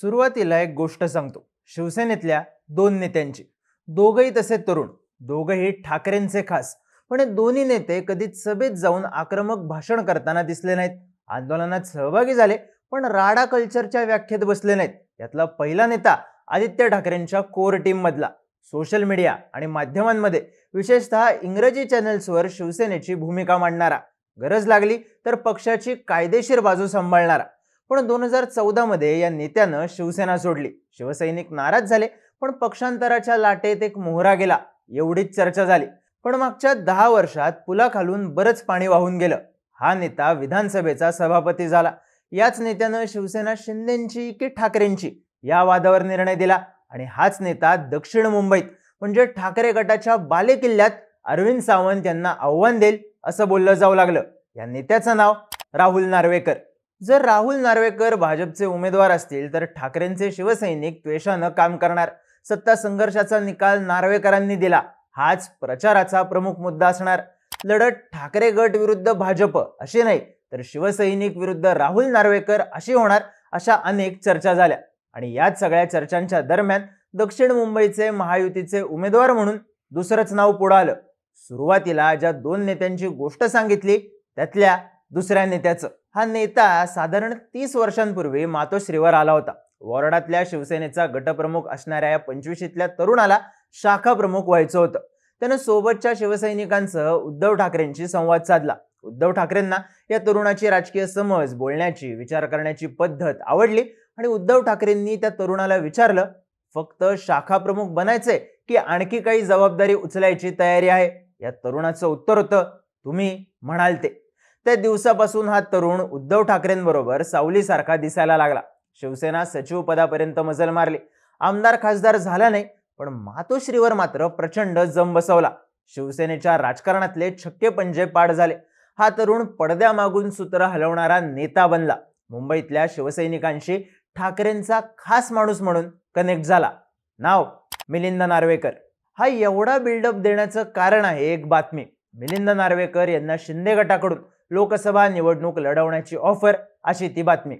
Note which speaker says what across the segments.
Speaker 1: सुरुवातीला एक गोष्ट सांगतो. शिवसेनेतल्या दोन नेत्यांची. दोघही तसे तरुण दोघही ठाकरेंचे खास. पण हे दोन्ही नेते कधीच सभेत जाऊन आक्रमक भाषण करताना दिसले नाहीत. आंदोलनात सहभागी झाले पण राडा कल्चरच्या व्याख्येत बसले नाहीत. यातला पहिला नेता आदित्य ठाकरेंच्या कोर टीममधला सोशल मीडिया आणि माध्यमांमध्ये विशेषतः इंग्रजी चॅनल्सवर शिवसेनेची भूमिका मांडणारा. गरज लागली तर पक्षाची कायदेशीर बाजू सांभाळणारा. पण दोन हजार चौदामध्ये या नेत्यानं शिवसेना सोडली. शिवसैनिक नाराज झाले पण पक्षांतराच्या लाटेत एक मोहरा गेला एवढीच चर्चा झाली. पण मागच्या दहा वर्षात पुलाखालून बरंच पाणी वाहून गेलं. हा नेता विधानसभेचा सभापती झाला. याच नेत्यानं शिवसेना शिंदेची की ठाकरेंची या वादावर निर्णय दिला. आणि हाच नेता दक्षिण मुंबईत म्हणजे ठाकरे गटाच्या बालेकिल्ल्यात अरविंद सावंत यांना आव्हान देईल असं बोललं जाऊ लागलं. या नेत्याचं नाव राहुल नार्वेकर. जर राहुल नार्वेकर भाजपचे उमेदवार असतील तर ठाकरेंचे शिवसैनिक द्वेषानं काम करणार. सत्ता संघर्षाचा निकाल नार्वेकरांनी दिला. हाच प्रचाराचा प्रमुख मुद्दा असणार. लढत ठाकरे गट विरुद्ध भाजप अशी नाही तर शिवसैनिक विरुद्ध राहुल नार्वेकर अशी होणार अशा अनेक चर्चा झाल्या. आणि याच सगळ्या चर्चांच्या दरम्यान दक्षिण मुंबईचे महायुतीचे उमेदवार म्हणून दुसरंच नाव पुढं आलं. सुरुवातीला ज्या दोन नेत्यांची गोष्ट सांगितली त्यातल्या दुसऱ्या नेत्याचं. हा नेता साधारण तीस वर्षांपूर्वी मातोश्रीवर आला होता. वॉर्डातल्या शिवसेनेचा गटप्रमुख असणाऱ्या या पंचवीशीतल्या तरुणाला शाखा प्रमुख व्हायचं होतं. त्यानं सोबतच्या शिवसैनिकांसह उद्धव ठाकरेंशी संवाद साधला. उद्धव ठाकरेंना या तरुणाची राजकीय समज बोलण्याची विचार करण्याची पद्धत आवडली आणि उद्धव ठाकरेंनी त्या तरुणाला विचारलं फक्त शाखा प्रमुख बनायचंय की आणखी काही जबाबदारी उचलायची तयारी आहे? या तरुणाचं उत्तर होतं तुम्ही म्हणाल ते. त्या दिवसापासून हा तरुण उद्धव ठाकरेंबरोबर सावलीसारखा दिसायला लागला. शिवसेना सचिव पदापर्यंत मजल मारली. आमदार खासदार झाला नाही पण मातोश्रीवर मात्र प्रचंड जम बसवला. शिवसेनेच्या राजकारणातले छक्के पंजे पाड झाले. हा तरुण पडद्यामागून सूत्र हलवणारा नेता बनला. मुंबईतल्या शिवसैनिकांशी ठाकरेंचा खास माणूस म्हणून कनेक्ट झाला. नाव मिलिंद नार्वेकर. हा एवढा बिल्डअप देण्याचं कारण आहे एक बातमी. मिलिंद नार्वेकर यांना शिंदे गटाकडून. लोकसभा निवडणूक लढवण्याची ऑफर अशी ती बातमी.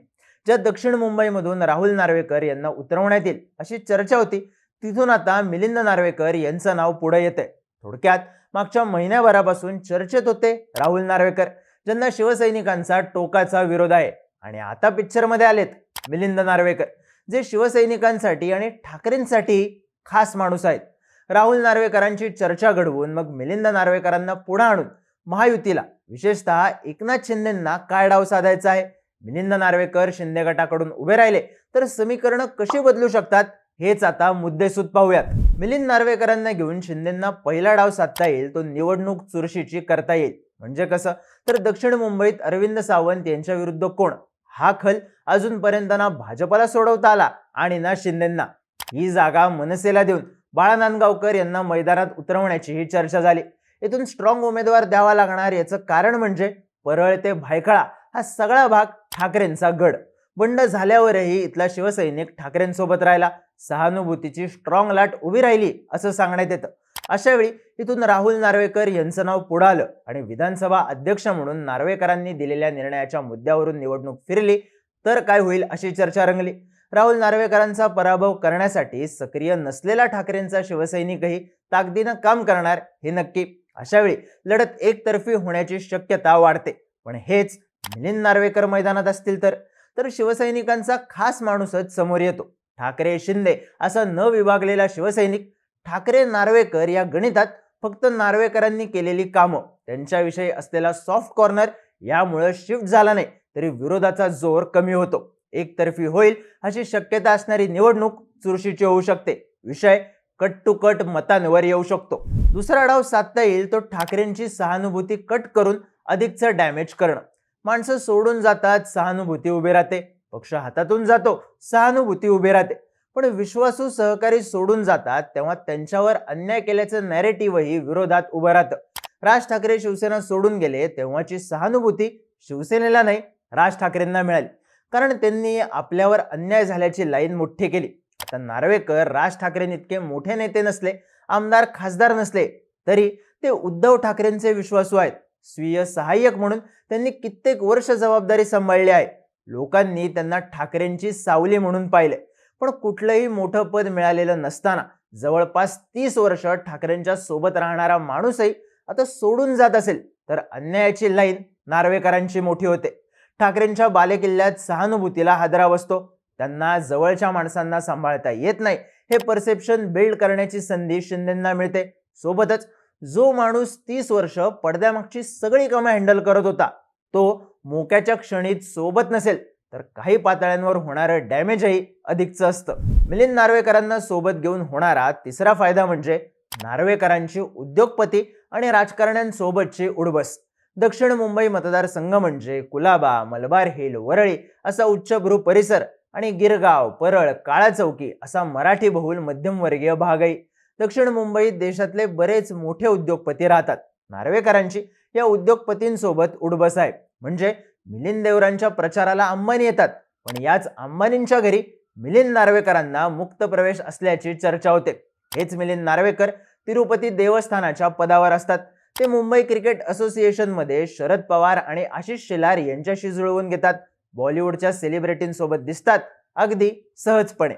Speaker 1: ज्या दक्षिण मुंबईमधून राहुल नार्वेकर यांना उतरवण्यात येईल अशी चर्चा होती. तिथून आता मिलिंद नार्वेकर यांचं नाव पुढे येते थोडक्यात मागच्या महिन्याभरापासून चर्चेत होते राहुल नार्वेकर ज्यांना शिवसैनिकांचा टोकाचा विरोध आहे. आणि आता पिक्चरमध्ये आलेत मिलिंद नार्वेकर जे शिवसैनिकांसाठी आणि ठाकरेंसाठी खास माणूस आहेत. राहुल नार्वेकरांची चर्चा घडवून मग मिलिंद नार्वेकरांना पुढे आणून महायुतीला विशेषतः एकनाथ शिंदेंना काय डाव साधायचा आहे? मिलिंद नार्वेकर शिंदे गटाकडून उभे राहिले. तर समीकरणं कशी बदलू शकतात? हेच आता मुद्देसूद पाहूयात. मिलिंद नार्वेकरांना घेऊन शिंदेंना पहिला डाव साधता येईल तो निवडणूक चुरशीची करता येईल. म्हणजे कसं? तर दक्षिण मुंबईत अरविंद सावंत यांच्या विरुद्ध कोण? हा खल अजूनपर्यंत ना भाजपला सोडवता आला आणि ना शिंदेंना. ही जागा मनसेला देऊन बाळा नांदगावकर यांना मैदानात उतरवण्याची ही चर्चा झाली. इथून स्ट्रॉंग उमेदवार द्यावा लागणार याचं कारण म्हणजे परळ ते भायखळा हा सगळा भाग ठाकरेंचा गड. बंड झाल्यावरही इथला शिवसैनिक ठाकरेंसोबत राहिला. सहानुभूतीची स्ट्रॉंग लाट उभी राहिली असं सांगण्यात येतं. अशावेळी इथून राहुल नार्वेकर यांचं नाव पुढं आलं आणि विधानसभा अध्यक्ष म्हणून नार्वेकरांनी दिलेल्या निर्णयाच्या मुद्द्यावरून निवडणूक फिरली तर काय होईल अशी चर्चा रंगली. राहुल नार्वेकरांचा पराभव करण्यासाठी सक्रिय नसलेला ठाकरेंचा शिवसैनिकही ताकदीनं काम करणार हे नक्की. अशा वेळी लढत एकतर्फी होण्याची शक्यता वाढते. पण हेच मिलिंद नार्वेकर मैदानात असतील तर. तर शिवसैनिकांचा खास माणूसच समोर येतो. ठाकरे शिंदे असा न विभागलेला शिवसैनिक ठाकरे नार्वेकर या गणितात फक्त नार्वेकरांनी केलेली कामं. त्यांच्याविषयी असलेला सॉफ्ट कॉर्नर यामुळं शिफ्ट झाला नाही तरी विरोधाचा जोर कमी होतो. एकतर्फी होईल अशी शक्यता असणारी निवडणूक चुरशीची होऊ शकते. विषय कट टू कट मतांवर येऊ शकतो. दुसरा डाव साधता येईल तो ठाकरेंची सहानुभूती कट करून अधिकचं डॅमेज करणं. माणसं सोडून जातात सहानुभूती उभी राहते. पक्ष हातातून जातो सहानुभूती उभी राहते. पण विश्वासू सहकारी सोडून जातात तेव्हा त्यांच्यावर अन्याय केल्याचं नॅरेटिव्हही विरोधात उभं राहतं. राज ठाकरे शिवसेना सोडून गेले तेव्हाची सहानुभूती शिवसेनेला नाही राज ठाकरेंना मिळाली. कारण त्यांनी आपल्यावर अन्याय झाल्याची लाईन मोठी केली. आता नार्वेकर राज ठाकरेंइतके मोठे नेते नसले आमदार खासदार नसले तरी ते उद्धव ठाकरेंचे विश्वासू आहेत. स्वीय सहाय्यक म्हणून त्यांनी कित्येक वर्ष जबाबदारी सांभाळली आहे. लोकांनी त्यांना ठाकरेंची सावली म्हणून पाहिले. पण कुठलंही मोठं पद मिळालेलं नसताना जवळपास तीस वर्ष ठाकरेंच्या सोबत राहणारा माणूसही आता सोडून जात असेल तर अन्यायाची लाईन नार्वेकरांची मोठी होते. ठाकरेंच्या बालेकिल्ल्यात सहानुभूतीला हादरा बसतो. त्यांना जवळच्या माणसांना सांभाळता येत नाही. हे परसेप्शन बिल्ड करण्याची संधी शिंदेंना मिळते. सोबतच जो माणूस तीस वर्ष पडद्यामागची सगळी कामं हँडल करत होता तो मोक्याच्या क्षणीत सोबत नसेल तर काही पातळ्यांवर होणारं डॅमेजही अधिकचं असतं. मिलिंद नार्वेकरांना सोबत घेऊन होणारा तिसरा फायदा म्हणजे नार्वेकरांची उद्योगपती आणि राजकारण्यांसोबतची उडबस. दक्षिण मुंबई मतदारसंघ म्हणजे कुलाबा मलबार हिल वरळी असा उच्चभ्रू परिसर आणि गिरगाव परळ काळा चौकी असा मराठी बहुल मध्यमवर्गीय भागही. दक्षिण मुंबईत देशातले बरेच मोठे उद्योगपती राहतात. नार्वेकरांची या उद्योगपतींसोबत उडबस आहे म्हणजे मिलिंद देवरांच्या प्रचाराला अंबानी येतात. पण याच अंबानींच्या घरी मिलिंद नार्वेकरांना मुक्त प्रवेश असल्याची चर्चा होते. हेच मिलिंद नार्वेकर तिरुपती देवस्थानाच्या पदावर असतात. ते मुंबई क्रिकेट असोसिएशनमध्ये शरद पवार आणि आशिष शेलार यांच्याशी जुळवून घेतात. बॉलिवूडच्या सेलिब्रिटींसोबत दिसतात अगदी सहजपणे.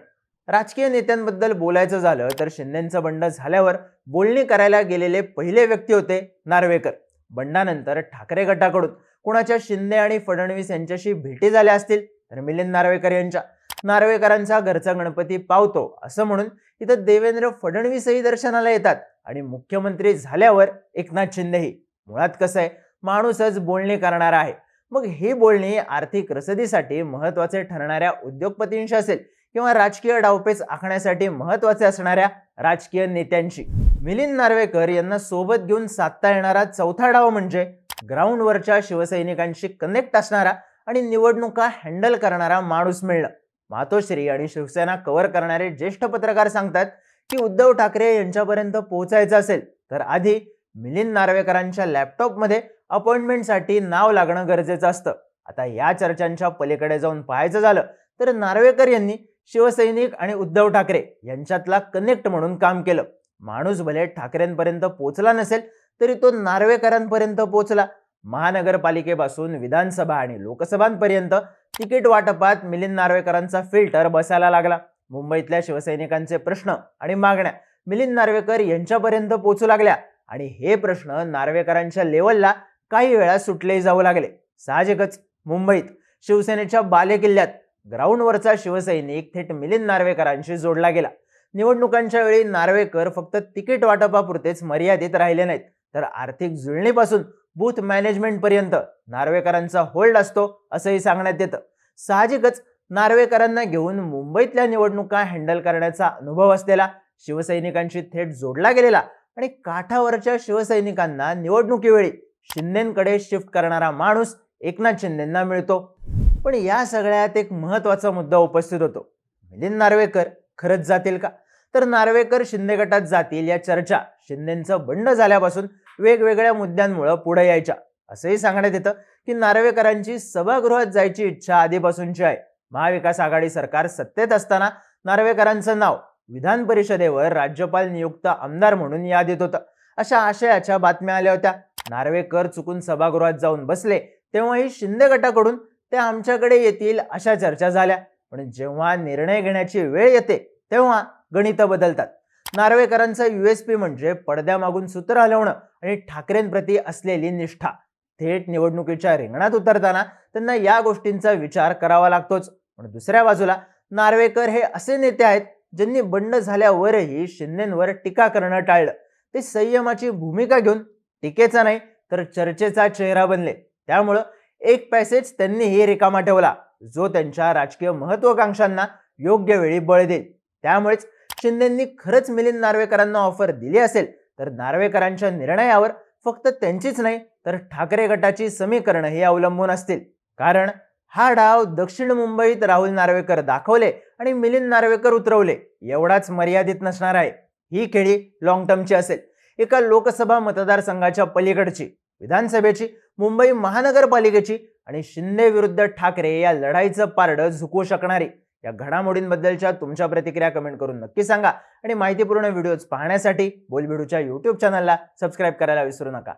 Speaker 1: राजकीय नेत्यांबद्दल बोलायचं झालं तर शिंदेचं बंड झाल्यावर बोलणी करायला गेलेले पहिले व्यक्ती होते नार्वेकर. बंडानंतर ठाकरे गटाकडून कुणाच्या शिंदे आणि फडणवीस यांच्याशी भेटी झाल्या असतील तर मिलिंद नार्वेकर यांच्या. नार्वेकरांचा घरचा गणपती पावतो असं म्हणून इथं देवेंद्र फडणवीसही दर्शनाला येतात आणि मुख्यमंत्री झाल्यावर एकनाथ शिंदेही. मुळात कसं आहे माणूसच बोलणी करणारा आहे. मग ही बोलणी आर्थिक रसदीसाठी महत्त्वाचे ठरणाऱ्या उद्योगपतींशी असेल किंवा राजकीय डावपेच आखण्यासाठी महत्त्वाचे असणाऱ्या राजकीय नेत्यांशी. मिलिंद नार्वेकर यांना सोबत घेऊन साधता येणारा चौथा डाव म्हणजे ग्राउंडवरच्या शिवसैनिकांशी कनेक्ट असणारा आणि निवडणुका हँडल करणारा माणूस मिळणं. मातोश्री आणि शिवसेना कव्हर करणारे ज्येष्ठ पत्रकार सांगतात की उद्धव ठाकरे यांच्यापर्यंत पोहोचायचं असेल तर आधी मिलिंद नार्वेकरांच्या लॅपटॉपमध्ये अपॉइंटमेंटसाठी नाव लागणं गरजेचं असतं. आता या चर्चांच्या पलीकडे जाऊन पाहायचं झालं तर नार्वेकर यांनी शिवसैनिक आणि उद्धव ठाकरे यांच्यातला कनेक्ट म्हणून काम केलं. माणूस भले ठाकरेंपर्यंत पोचला नसेल तरी तो नार्वेकरांपर्यंत पोचला महानगरपालिकेपासून विधानसभा आणि लोकसभांपर्यंत तिकीट वाटपात मिलिंद नार्वेकरांचा फिल्टर बसायला लागला. मुंबईतल्या शिवसैनिकांचे प्रश्न आणि मागण्या मिलिंद नार्वेकर यांच्यापर्यंत पोचू लागल्या. आणि हे प्रश्न नार्वेकरांच्या लेवलला काही वेळा सुटले जाऊ लागले. साहजिकच मुंबईत शिवसेनेच्या बालेकिल्ल्यात ग्राउंडवरचा शिवसैनिक थेट मिलिंद नार्वेकरांशी जोडला गेला. निवडणुकांच्या वेळी नार्वेकर फक्त तिकीट वाटपापुरतेच मर्यादित राहिले नाहीत. तर आर्थिक जुळणीपासून बूथ मॅनेजमेंटपर्यंत नार्वेकरांचा होल्ड असतो असंही सांगण्यात येतं. साहजिकच नार्वेकरांना घेऊन मुंबईतल्या निवडणुका हँडल करण्याचा अनुभव असलेला शिवसैनिकांशी थेट जोडला गेलेला आणि काठावरच्या शिवसैनिकांना निवडणुकीवेळी शिंदेकडे शिफ्ट करणारा माणूस एकनाथ शिंदेना मिळतो. पण या सगळ्यात एक महत्त्वाचा मुद्दा उपस्थित होतो. मिलिंद नार्वेकर खरंच जातील का? तर नार्वेकर शिंदे गटात जातील या चर्चा शिंदेचं बंड झाल्यापासून वेगवेगळ्या मुद्द्यांमुळे पुढे यायच्या. असंही सांगण्यात येतं की नार्वेकरांची सभागृहात जायची इच्छा आधीपासूनची आहे. महाविकास आघाडी सरकार सत्तेत असताना नार्वेकरांचं नाव विधान परिषदेवर राज्यपाल नियुक्त आमदार म्हणून यादीत होतं. अशा आशयाच्या बातम्या आल्या होत्या. नार्वेकर चुकून सभागृहात जाऊन बसले तेव्हाही शिंदे गटाकडून ते आमच्याकडे येतील अशा चर्चा झाल्या. पण जेव्हा निर्णय घेण्याची वेळ येते तेव्हा गणित बदलतात. नार्वेकरांचा युएसपी म्हणजे पडद्यामागून सूत्र हलवणं आणि ठाकरेंप्रती असलेली निष्ठा. थेट निवडणुकीच्या रिंगणात उतरताना त्यांना या गोष्टींचा विचार करावा लागतोच. पण दुसऱ्या बाजूला नार्वेकर हे असे नेते आहेत ज्यांनी बंड झाल्यावरही शिंदेंवर टीका करणं टाळलं. ते संयमाची भूमिका घेऊन टीकेचा नाही तर चर्चेचा चेहरा बनले. त्यामुळं एक पॅसेज त्यांनीही रिकामा ठेवला जो त्यांच्या राजकीय महत्वाकांक्षांना योग्य वेळी बळ देईल. त्यामुळेच शिंदेंनी खरंच मिलिंद नार्वेकरांना ऑफर दिली असेल तर नार्वेकरांच्या निर्णयावर फक्त त्यांचीच नाही तर ठाकरे गटाची समीकरणंही अवलंबून असतील. कारण हा डाव दक्षिण मुंबईत राहुल नार्वेकर दाखवले आणि मिलिंद नार्वेकर उतरवले. एवढाच मर्यादित नसणार आहे. ही खेळी लॉंग टर्मची असेल. एका लोकसभा मतदारसंघाच्या पलीकडची विधानसभेची मुंबई महानगरपालिकेची आणि शिंदे विरुद्ध ठाकरे या लढाईचं पारडं झुकवू शकणारी. या घडामोडींबद्दलच्या तुमच्या प्रतिक्रिया कमेंट करून नक्की सांगा. आणि माहितीपूर्ण व्हिडिओज पाहण्यासाठी बोलबिडूच्या यूट्यूब चॅनलला सबस्क्राईब करायला विसरू नका.